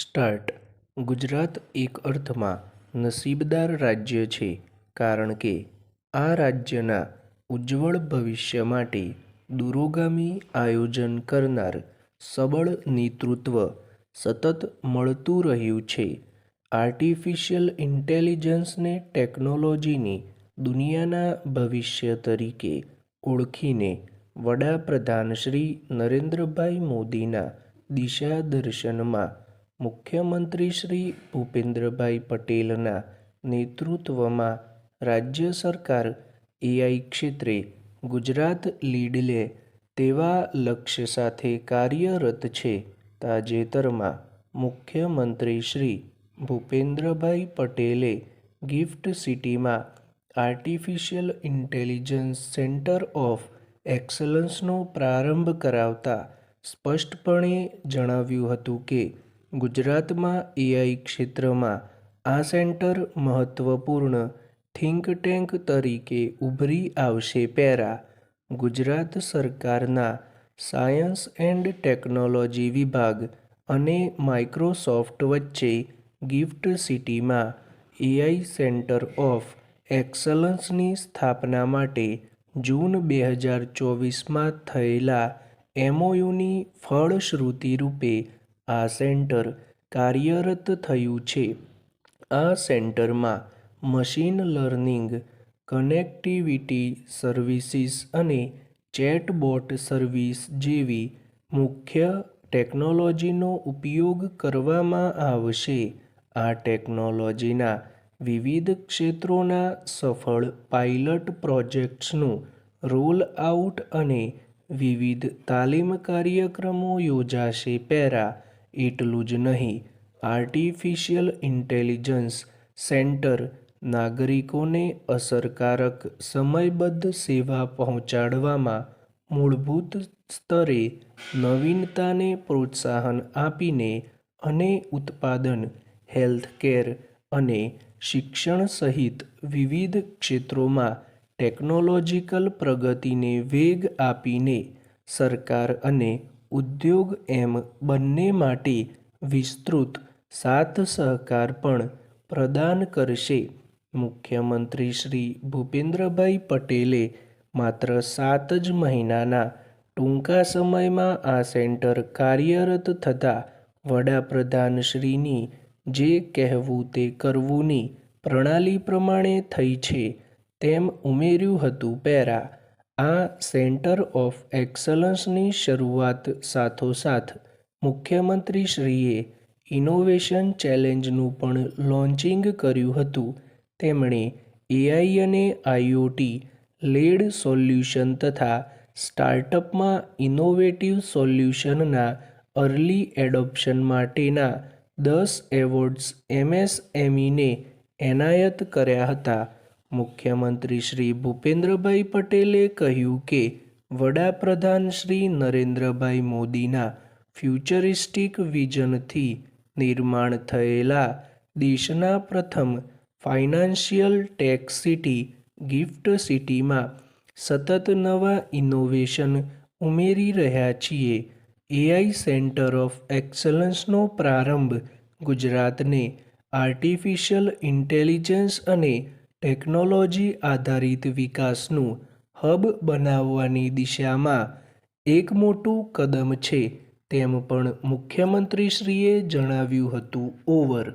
Start. Gujarat એક અર્થમાં નસીબદાર રાજ્ય છે, કારણ કે આ રાજ્યના ઉજ્જવળ ભવિષ્ય માટે દૂરોગામી આયોજન કરનાર સબળ નેતૃત્વ સતત મળતું રહ્યું છે. આર્ટિફિશિયલ ઇન્ટેલિજન્સને ટેકનોલોજીની દુનિયાના ભવિષ્ય તરીકે ઓળખીને વડાપ્રધાન શ્રી નરેન્દ્રભાઈ મોદીના દિશાદર્શનમાં મુખ્યમંત્રી શ્રી ભૂપેન્દ્રભાઈ પટેલના નેતૃત્વમાં રાજ્ય સરકાર એઆઈ ક્ષેત્રે ગુજરાત લીડ લે તેવા લક્ષ્ય સાથે કાર્યરત છે. તાજેતરમાં મુખ્યમંત્રી શ્રી ભૂપેન્દ્રભાઈ પટેલે ગિફ્ટ સિટીમાં આર્ટિફિશિયલ ઇન્ટેલિજન્સ સેન્ટર ઓફ એક્સલન્સનો પ્રારંભ કરાવતા સ્પષ્ટપણે જણાવ્યું હતું કે ગુજરાતમાં એઆઈ ક્ષેત્રમાં આ સેન્ટર મહત્વપૂર્ણ થિંક ટેન્ક તરીકે ઉભરી આવશે પેરા. ગુજરાત સરકારના સાયન્સ એન્ડ ટેકનોલોજી વિભાગ અને માઇક્રોસોફ્ટ વચ્ચે ગિફ્ટ સિટીમાં એઆઈ સેન્ટર ઓફ એક્સલન્સની સ્થાપના માટે જૂન બે હજાર ચોવીસમાં થયેલા એમઓયુની ફળશ્રુતિરૂપે આ સેન્ટર કાર્યરત થયું છે. આ સેન્ટરમાં મશીન લર્નિંગ, કનેક્ટિવિટી સર્વિસીસ અને ચેટબોટ સર્વિસ જેવી મુખ્ય ટેકનોલોજીનો ઉપયોગ કરવામાં આવશે. આ ટેકનોલોજીના વિવિધ ક્ષેત્રોના સફળ પાયલટ પ્રોજેક્ટ્સનું રોલ આઉટ અને વિવિધ તાલીમ કાર્યક્રમો યોજાશે પેરા એટલું જ નહીં. આર્ટિફિશિયલ ઇન્ટેલિજન્સ સેન્ટર નાગરિકોને અસરકારક સમયબદ્ધ સેવા પહોંચાડવામાં મૂળભૂત સ્તરે નવીનતાને પ્રોત્સાહન આપીને અને ઉત્પાદન, હેલ્થકેર અને શિક્ષણ સહિત વિવિધ ક્ષેત્રોમાં ટેકનોલોજીકલ પ્રગતિને વેગ આપીને સરકાર અને ઉદ્યોગ એમ બંને માટે વિસ્તૃત સાથ સહકાર પણ પ્રદાન કરશે. મુખ્યમંત્રી શ્રી ભૂપેન્દ્રભાઈ પટેલે માત્ર સાત જ મહિનાના ટૂંકા સમયમાં આ સેન્ટર કાર્યરત થતાં વડાપ્રધાનશ્રીની જે કહેવું તે કરવુંની પ્રણાલી પ્રમાણે થઈ છે તેમ ઉમેર્યું હતું પેરા આ સેન્ટર ઓફ એક્સલન્સની શરૂઆત સાથોસાથ મુખ્યમંત્રીશ્રીએ ઇનોવેશન ચેલેન્જનું પણ લોન્ચિંગ કર્યું હતું. તેમણે એઆઈ અને આઈઓટી, લેડ સોલ્યુશન તથા સ્ટાર્ટઅપમાં ઇનોવેટિવ સોલ્યુશનના અર્લી એડોપ્શન માટેના દસ એવોર્ડ્સ એમએસએમઈને એનાયત કર્યા હતા. મુખ્યમંત્રી શ્રી ભૂપેન્દ્રભાઈ પટેલે કહ્યું કે, વડાપ્રધાન શ્રી નરેન્દ્રભાઈ મોદીના ફ્યુચરિસ્ટિક વિઝનથી નિર્માણ થયેલા દેશના પ્રથમ ફાઇનાન્શિયલ ટેક સિટી, ગિફ્ટ સિટીમાં સતત નવા ઇનોવેશન ઉમેરી રહ્યા છીએ. એઆઈ સેન્ટર ઓફ એક્સલન્સનો પ્રારંભ ગુજરાતને આર્ટિફિશિયલ ઇન્ટેલિજન્સ અને ટેકનોલોજી આધારિત વિકાસનું હબ બનાવવાની દિશામાં એક મોટું કદમ છે તેમ પણ મુખ્યમંત્રીશ્રીએ જણાવ્યું હતું. ઓવર